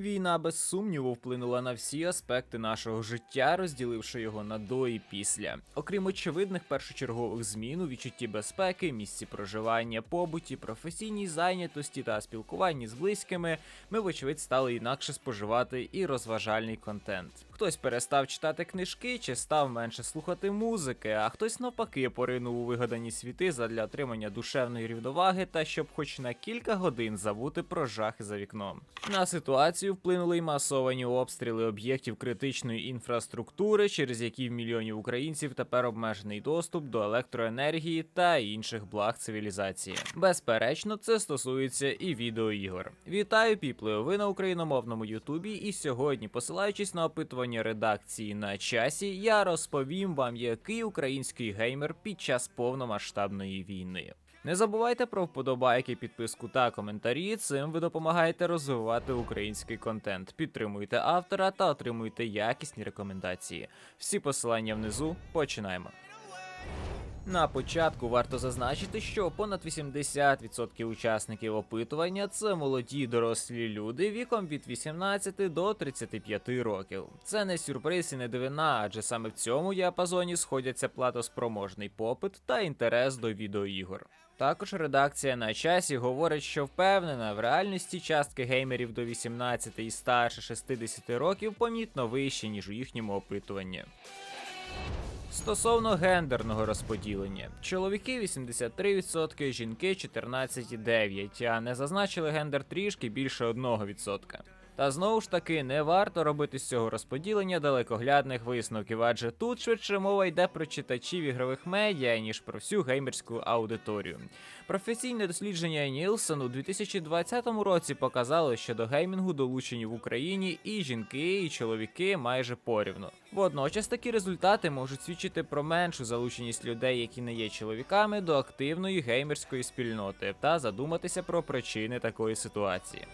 Війна без сумніву вплинула на всі аспекти нашого життя, розділивши його на до і після. Окрім очевидних першочергових змін у відчутті безпеки, місці проживання, побуті, професійній зайнятості та спілкуванні з близькими, ми, вочевидь, стали інакше споживати і розважальний контент. Хтось перестав читати книжки чи став менше слухати музики, а хтось навпаки поринув у вигадані світи задля отримання душевної рівноваги та щоб хоч на кілька годин забути про жахи за вікном. На ситуацію вплинули й масовані обстріли об'єктів критичної інфраструктури, через які в мільйонів українців тепер обмежений доступ до електроенергії та інших благ цивілізації. Безперечно, це стосується і відеоігор. Вітаю, піпли! Ви на україномовному Ютубі, і сьогодні, посилаючись на опитування редакції на часі, я розповім вам, який український геймер під час повномасштабної війни. Не забувайте про вподобайки, підписку та коментарі. Цим ви допомагаєте розвивати український контент. Підтримуйте автора та отримуйте якісні рекомендації. Всі посилання внизу. Починаємо. На початку варто зазначити, що понад 80% учасників опитування це молоді дорослі люди віком від 18 до 35 років. Це не сюрприз і не дивина, адже саме в цьому діапазоні сходяться платоспроможний попит та інтерес до відеоігор. Також редакція на часі говорить, що впевнена, в реальності частки геймерів до 18 і старше 60 років помітно вищі, ніж у їхньому опитуванні. Стосовно гендерного розподілення, чоловіки 83%, жінки 14,9%, а не зазначили гендер трішки більше 1%. Та знову ж таки не варто робити з цього розподілення далекоглядних висновків, адже тут швидше мова йде про читачів ігрових медіа, ніж про всю геймерську аудиторію. Професійне дослідження Нілсон у 2020 році показало, що до геймінгу долучені в Україні і жінки, і чоловіки майже порівну. Водночас такі результати можуть свідчити про меншу залученість людей, які не є чоловіками, до активної геймерської спільноти, та задуматися про причини такої ситуації.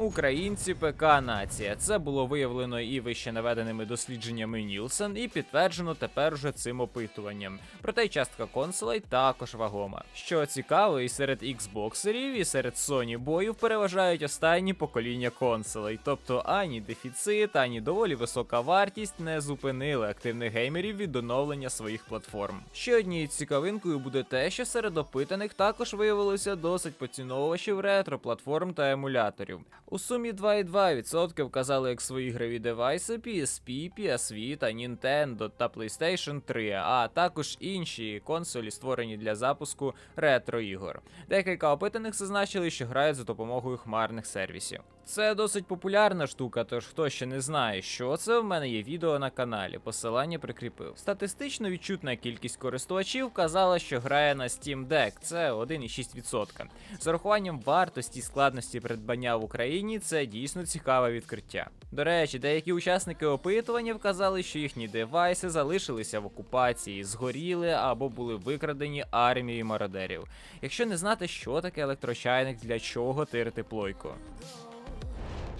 Українці ПК нація. Це було виявлено і вище наведеними дослідженнями Нілсен, і підтверджено тепер уже цим опитуванням. Проте й частка консолей також вагома. Що цікаво, і серед Xboxерів, і серед Sony боїв переважають останні покоління консолей. Тобто ані дефіцит, ані доволі висока вартість не зупинили активних геймерів від оновлення своїх платформ. Ще однією цікавинкою буде те, що серед опитаних також виявилося досить поціновувачів ретро-платформ та емуляторів. У сумі 2,2% вказали як свої ігрові девайси PSP, PS Vita, Nintendo та PlayStation 3, а також інші консолі, створені для запуску ретро-ігор. Декілька опитаних зазначили, що грають за допомогою хмарних сервісів. Це досить популярна штука, тож хто ще не знає, що це, в мене є відео на каналі, посилання прикріпив. Статистично відчутна кількість користувачів вказала, що грає на Steam Deck, це 1,6%. З урахуванням вартості і складності придбання в Україні це дійсно цікаве відкриття. До речі, деякі учасники опитування вказали, що їхні девайси залишилися в окупації, згоріли або були викрадені армією мародерів. Якщо не знати, що таке електрочайник, для чого тирити плойку.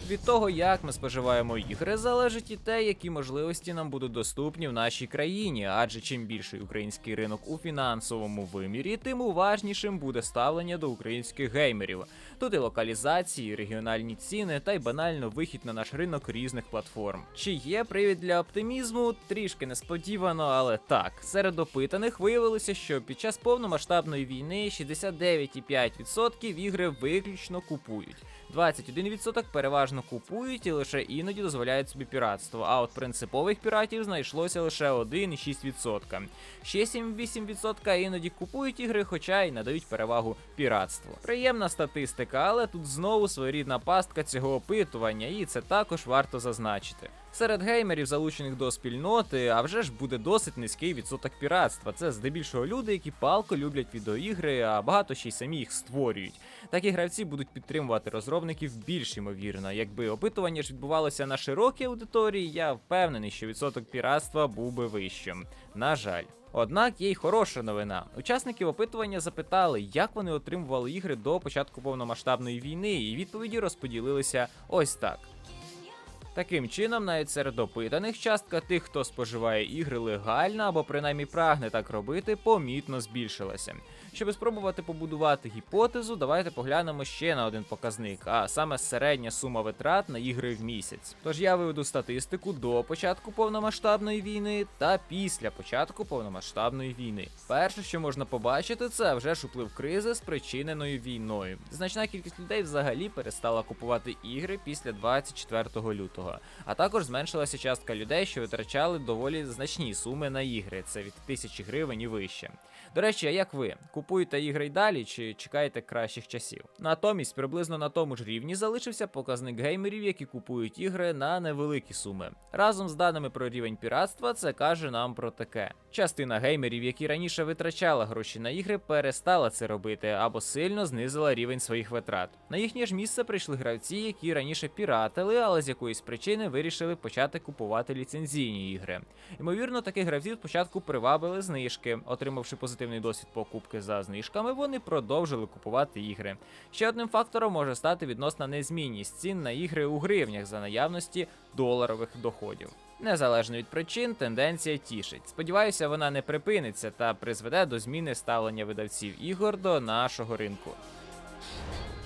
Від того, як ми споживаємо ігри, залежить і те, які можливості нам будуть доступні в нашій країні. Адже чим більший український ринок у фінансовому вимірі, тим уважнішим буде ставлення до українських геймерів. Тут і локалізації, і регіональні ціни, та й банально вихід на наш ринок різних платформ. Чи є привід для оптимізму? Трішки несподівано, але так. Серед опитаних виявилося, що під час повномасштабної війни 69,5% ігри виключно купують. 21% переважно купують і лише іноді дозволяють собі піратство. А от принципових піратів знайшлося лише 1,6%. Ще 7,8% іноді купують ігри, хоча й надають перевагу піратству. Приємна статистика, але тут знову своєрідна пастка цього опитування, і це також варто зазначити. Серед геймерів, залучених до спільноти, а вже ж буде досить низький відсоток піратства. Це здебільшого люди, які палко люблять відеоігри, а багато ще й самі їх створюють. Такі гравці будуть підтримувати розробників більш ймовірно. Якби опитування ж відбувалося на широкій аудиторії, я впевнений, що відсоток піратства був би вищим. На жаль. Однак є й хороша новина. Учасників опитування запитали, як вони отримували ігри до початку повномасштабної війни, і відповіді розподілилися ось так. Таким чином, навіть серед опитаних частка тих, хто споживає ігри легально або принаймні прагне так робити, помітно збільшилася. Щоб спробувати побудувати гіпотезу, давайте поглянемо ще на один показник, а саме середня сума витрат на ігри в місяць. Тож я виведу статистику до початку повномасштабної війни та після початку повномасштабної війни. Перше, що можна побачити, це вже ж вплив кризи, спричиненої війною. Значна кількість людей взагалі перестала купувати ігри після 24 лютого, а також зменшилася частка людей, що витрачали доволі значні суми на ігри. Це від тисячі гривень і вище. До речі, а як ви? Купуєте ігри й далі чи чекаєте кращих часів? Натомість, приблизно на тому ж рівні залишився показник геймерів, які купують ігри на невеликі суми. Разом з даними про рівень піратства, це каже нам про таке. Частина геймерів, які раніше витрачала гроші на ігри, перестала це робити або сильно знизила рівень своїх витрат. На їхнє ж місце прийшли гравці, які раніше піратили, але з якоїсь причини вирішили почати купувати ліцензійні ігри. Ймовірно, таких гравців спочатку привабили знижки, отримавши позитивний досвід покупки за знижками, вони продовжили купувати ігри. Ще одним фактором може стати відносна незмінність цін на ігри у гривнях за наявності доларових доходів. Незалежно від причин, тенденція тішить. Сподіваюся, вона не припиниться та призведе до зміни ставлення видавців ігор до нашого ринку.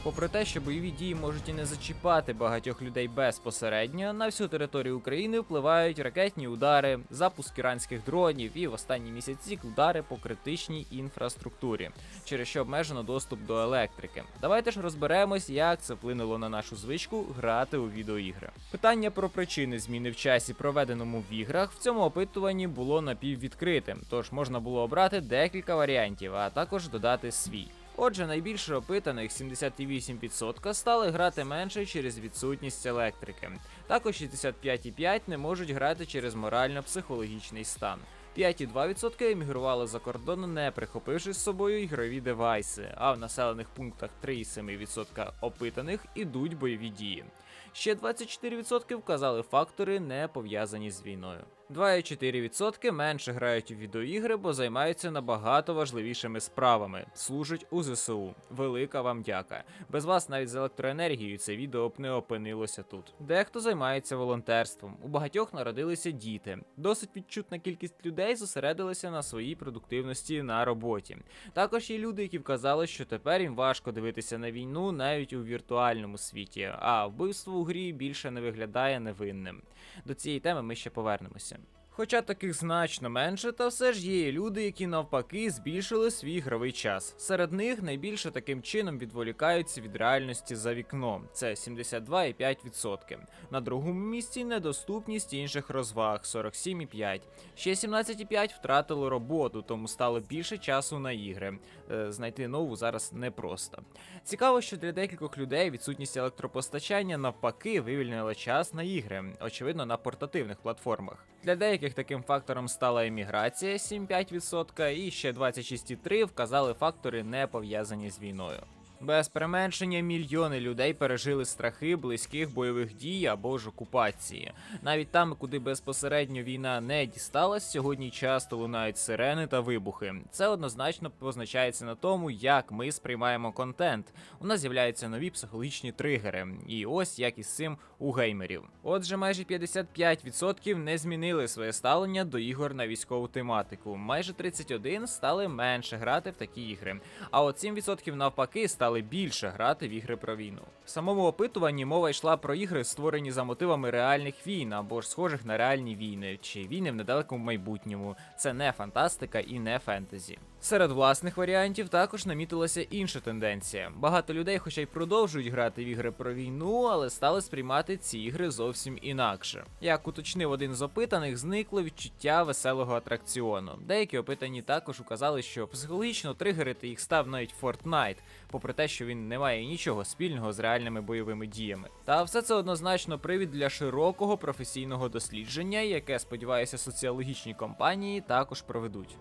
Попри те, що бойові дії можуть і не зачіпати багатьох людей безпосередньо, на всю територію України впливають ракетні удари, запуск іранських дронів і в останні місяці удари по критичній інфраструктурі, через що обмежено доступ до електрики. Давайте ж розберемось, як це вплинуло на нашу звичку грати у відеоігри. Питання про причини зміни в часі, проведеному в іграх, в цьому опитуванні було напіввідкритим, тож можна було обрати декілька варіантів, а також додати свій. Отже, найбільше опитаних 78% стали грати менше через відсутність електрики. Також 65,5% не можуть грати через морально-психологічний стан. 5,2% емігрували за кордон, не прихопивши з собою ігрові девайси, а в населених пунктах 3,7% опитаних ідуть бойові дії. Ще 24% вказали фактори, не пов'язані з війною. 2,4% менше грають у відеоігри, бо займаються набагато важливішими справами, служать у ЗСУ. Велика вам дяка. Без вас навіть з електроенергією це відео б не опинилося тут. Дехто займається волонтерством, у багатьох народилися діти. Досить відчутна кількість людей зосередилися на своїй продуктивності на роботі. Також є люди, які вказали, що тепер їм важко дивитися на війну навіть у віртуальному світі, а вбивство у грі більше не виглядає невинним. До цієї теми ми ще повернемося. Хоча таких значно менше, та все ж є і люди, які навпаки збільшили свій ігровий час. Серед них найбільше таким чином відволікаються від реальності за вікном. Це 72,5%. На другому місці недоступність інших розваг 47,5%. Ще 17,5% втратили роботу, тому стало більше часу на ігри. Е, Знайти нову зараз непросто. Цікаво, що для декількох людей відсутність електропостачання навпаки вивільнила час на ігри, очевидно, на портативних платформах. Для деяких таким фактором стала еміграція 7,5% і ще 26,3% вказали фактори не пов'язані з війною. Без применшення мільйони людей пережили страхи близьких бойових дій або ж окупації. Навіть там, куди безпосередньо війна не дісталась, сьогодні часто лунають сирени та вибухи. Це однозначно позначається на тому, як ми сприймаємо контент. У нас з'являються нові психологічні тригери, і ось як із цим у геймерів. Отже, майже 55% не змінили своє ставлення до ігор на військову тематику. Майже 31% стали менше грати в такі ігри. А от 7% навпаки стали більше грати в ігри про війну. В самому опитуванні мова йшла про ігри, створені за мотивами реальних війн або ж схожих на реальні війни, чи війни в недалекому майбутньому. Це не фантастика і не фентезі. Серед власних варіантів також намітилася інша тенденція. Багато людей, хоча й продовжують грати в ігри про війну, але стали сприймати ці ігри зовсім інакше. Як уточнив один з опитаних, зникло відчуття веселого атракціону. Деякі опитані також указали, що психологічно тригерити їх став навіть Fortnite, попри те, що він не має нічого спільного з реальними бойовими діями. Та все це однозначно привід для широкого професійного дослідження, яке, сподіваюся, соціологічні компанії також проведуть.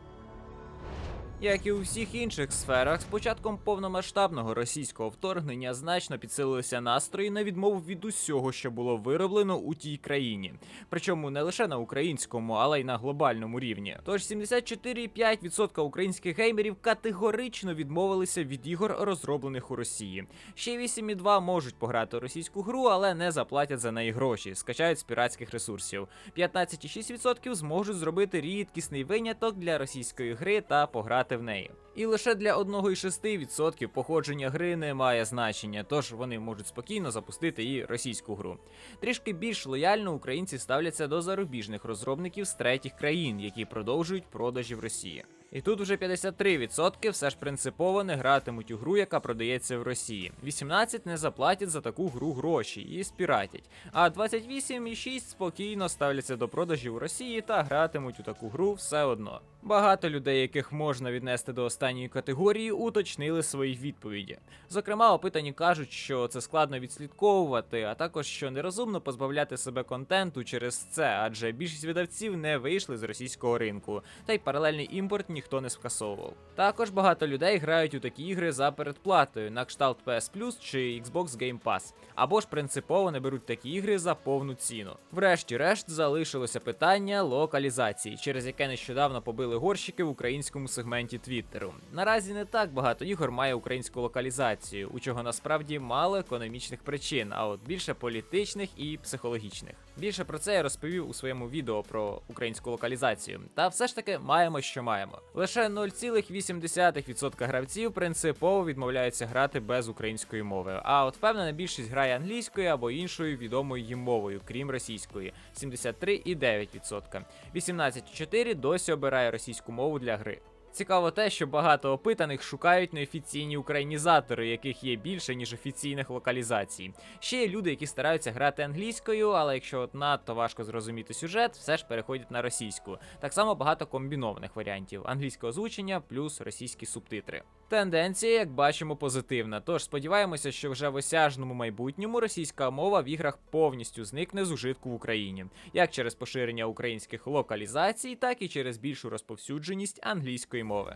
Як і у всіх інших сферах, з початком повномасштабного російського вторгнення значно підсилилися настрої на відмову від усього, що було вироблено у тій країні. Причому не лише на українському, але й на глобальному рівні. Тож 74,5% українських геймерів категорично відмовилися від ігор, розроблених у Росії. Ще 8,2 можуть пограти російську гру, але не заплатять за неї гроші, скачають з піратських ресурсів. 15,6% зможуть зробити рідкісний виняток для російської гри та пограти в неї. І лише для 1,6% походження гри не має значення, тож вони можуть спокійно запустити і російську гру. Трішки більш лояльно українці ставляться до зарубіжних розробників з третіх країн, які продовжують продажі в Росії. І тут вже 53% все ж принципово не гратимуть у гру, яка продається в Росії. 18 не заплатять за таку гру гроші і спіратять. А 28,6 спокійно ставляться до продажів у Росії та гратимуть у таку гру все одно. Багато людей, яких можна віднести до останньої категорії, уточнили свої відповіді. Зокрема, опитані кажуть, що це складно відслідковувати, а також що нерозумно позбавляти себе контенту через це, адже більшість видавців не вийшли з російського ринку, та й паралельний імпорт ніхто не скасовував. Також багато людей грають у такі ігри за передплатою на кшталт PS Plus чи Xbox Game Pass, або ж принципово не беруть такі ігри за повну ціну. Врешті-решт залишилося питання локалізації, через яке нещодавно побили горщики в українському сегменті Твіттеру. Наразі не так багато ігор має українську локалізацію, у чого насправді мало економічних причин, а от більше політичних і психологічних. Більше про це я розповів у своєму відео про українську локалізацію. Та все ж таки маємо, що маємо. Лише 0,8% гравців принципово відмовляються грати без української мови. А от впевнена більшість грає англійською або іншою відомою їм мовою, крім російської 73,9%. 18,4% досі обирає російську мову для гри. Цікаво те, що багато опитаних шукають неофіційні українізатори, яких є більше, ніж офіційних локалізацій. Ще є люди, які стараються грати англійською, але якщо от надто важко зрозуміти сюжет, все ж переходять на російську. Так само багато комбінованих варіантів: англійське озвучення плюс російські субтитри. Тенденція, як бачимо, позитивна. Тож сподіваємося, що вже в осяжному майбутньому російська мова в іграх повністю зникне з ужитку в Україні, як через поширення українських локалізацій, так і через більшу розповсюдженість англійської мови.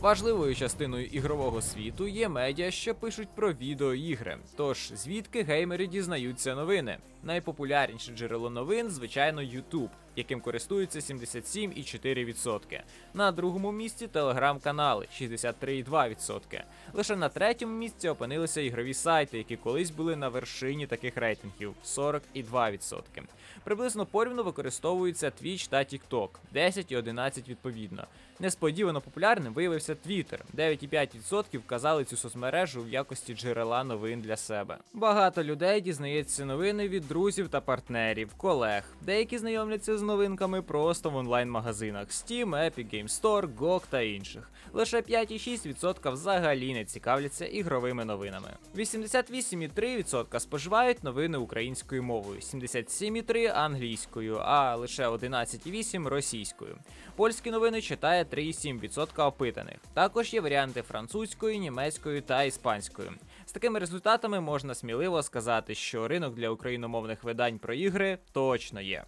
Важливою частиною ігрового світу є медіа, що пишуть про відеоігри. Тож звідки геймери дізнаються новини? Найпопулярніше джерело новин, звичайно, YouTube, яким користуються 77,4%. На другому місці телеграм-канали 63,2%. Лише на третьому місці опинилися ігрові сайти, які колись були на вершині таких рейтингів 40,2%. Приблизно порівну використовуються Twitch та TikTok 10 і 11 відповідно. Несподівано популярним виявився Twitter. 9,5% вказали цю соцмережу в якості джерела новин для себе. Багато людей дізнається новини від друзів та партнерів, колег. Деякі знайомляться з новинками просто в онлайн-магазинах Steam, Epic Game Store, GOG та інших. Лише 5,6% взагалі не цікавляться ігровими новинами. 88,3% споживають новини українською мовою, 77,3% англійською, а лише 11,8% російською. Польські новини читає 3,7% опитаних. Також є варіанти французькою, німецькою та іспанською. З такими результатами можна сміливо сказати, що ринок для україномовних видань про ігри точно є.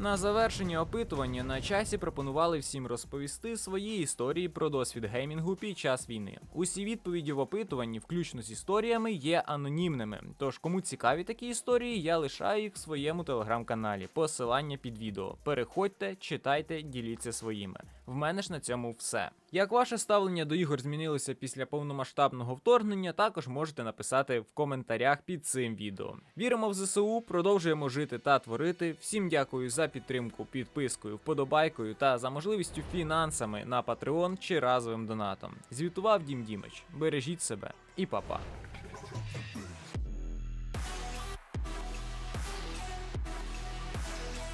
На завершення опитування на часі пропонували всім розповісти свої історії про досвід геймінгу під час війни. Усі відповіді в опитуванні, включно з історіями, є анонімними. Тож, кому цікаві такі історії, я лишаю їх в своєму телеграм-каналі. Посилання під відео. Переходьте, читайте, діліться своїми. В мене ж на цьому все. Як ваше ставлення до ігор змінилося після повномасштабного вторгнення, також можете написати в коментарях під цим відео. Віримо в ЗСУ, продовжуємо жити та творити. Всім дякую за підтримку підпискою, вподобайкою та за можливістю фінансами на Patreon чи разовим донатом. Звітував Дім Дімич. Бережіть себе і па-па.